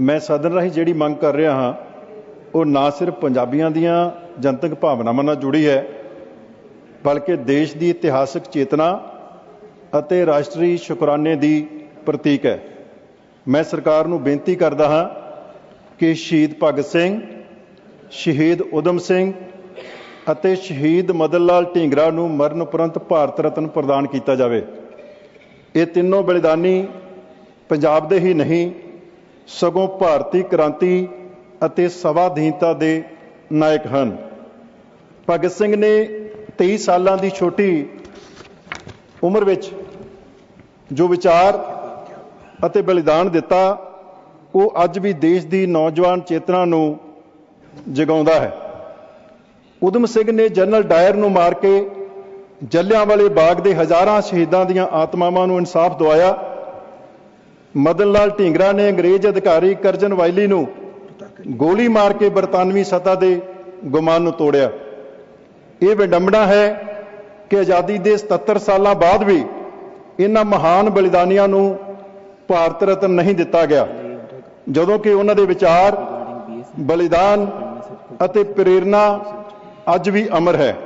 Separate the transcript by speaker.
Speaker 1: ਮੈਂ ਸਦਨ ਰਾਹੀਂ ਜਿਹੜੀ ਮੰਗ ਕਰ ਰਿਹਾ ਹਾਂ, ਉਹ ਨਾ ਸਿਰਫ ਪੰਜਾਬੀਆਂ ਦੀਆਂ ਜਨਤਕ ਭਾਵਨਾਵਾਂ ਨਾਲ ਜੁੜੀ ਹੈ, ਬਲਕਿ ਦੇਸ਼ ਦੀ ਇਤਿਹਾਸਕ ਚੇਤਨਾ ਅਤੇ ਰਾਸ਼ਟਰੀ ਸ਼ੁਕਰਾਨੇ ਦੀ ਪ੍ਰਤੀਕ ਹੈ। ਮੈਂ ਸਰਕਾਰ ਨੂੰ ਬੇਨਤੀ ਕਰਦਾ ਹਾਂ ਕਿ ਸ਼ਹੀਦ ਭਗਤ ਸਿੰਘ, ਸ਼ਹੀਦ ਉਦਮ ਸਿੰਘ ਅਤੇ ਸ਼ਹੀਦ ਮਦਨ ਲਾਲ ਢੀਂਗਰਾ ਨੂੰ ਮਰਨ ਉਪਰੰਤ ਭਾਰਤ ਰਤਨ ਪ੍ਰਦਾਨ ਕੀਤਾ ਜਾਵੇ। ਇਹ ਤਿੰਨੋਂ ਬਲੀਦਾਨੀ ਪੰਜਾਬ ਦੇ ਹੀ ਨਹੀਂ ਸਗੋਂ ਭਾਰਤੀ ਕ੍ਰਾਂਤੀ ਅਤੇ ਸਵਾਧੀਨਤਾ ਦੇ ਨਾਇਕ ਹਨ। ਭਗਤ ਸਿੰਘ ਨੇ 23 ਸਾਲਾਂ ਦੀ ਛੋਟੀ ਉਮਰ ਵਿੱਚ ਜੋ ਵਿਚਾਰ ਅਤੇ ਬਲੀਦਾਨ ਦਿੱਤਾ, ਉਹ ਅੱਜ ਵੀ ਦੇਸ਼ ਦੀ ਨੌਜਵਾਨ ਚੇਤਨਾ ਨੂੰ ਜਗਾਉਂਦਾ ਹੈ। ਉਦਮ ਸਿੰਘ ਨੇ ਜਨਰਲ ਡਾਇਰ ਨੂੰ ਮਾਰ ਕੇ ਜੱਲਿਆਂਵਾਲੇ ਬਾਗ ਦੇ ਹਜ਼ਾਰਾਂ ਸ਼ਹੀਦਾਂ ਦੀਆਂ ਆਤਮਾਵਾਂ ਨੂੰ ਇਨਸਾਫ ਦਿਵਾਇਆ। ਮਦਨ ਲਾਲ ਢੀਂਗਰਾ ਨੇ ਅੰਗਰੇਜ਼ ਅਧਿਕਾਰੀ ਕਰਜਨ ਵਾਈਲੀ ਨੂੰ ਗੋਲੀ ਮਾਰ ਕੇ ਬਰਤਾਨਵੀ ਸੱਤਾ ਦੇ ਗੁਮਾਨ ਨੂੰ ਤੋੜਿਆ। ਇਹ ਵਿਡੰਬਣਾ ਹੈ ਕਿ ਆਜ਼ਾਦੀ ਦੇ 77 ਸਾਲਾਂ ਬਾਅਦ ਵੀ ਇਹਨਾਂ ਮਹਾਨ ਬਲੀਦਾਨੀਆਂ ਨੂੰ ਭਾਰਤ ਰਤਨ ਨਹੀਂ ਦਿੱਤਾ ਗਿਆ। ਜਦੋਂ ਕਿ ਉਹਨਾਂ ਦੇ ਵਿਚਾਰ, ਬਲੀਦਾਨ ਅਤੇ ਪ੍ਰੇਰਣਾ ਅੱਜ ਵੀ ਅਮਰ ਹੈ।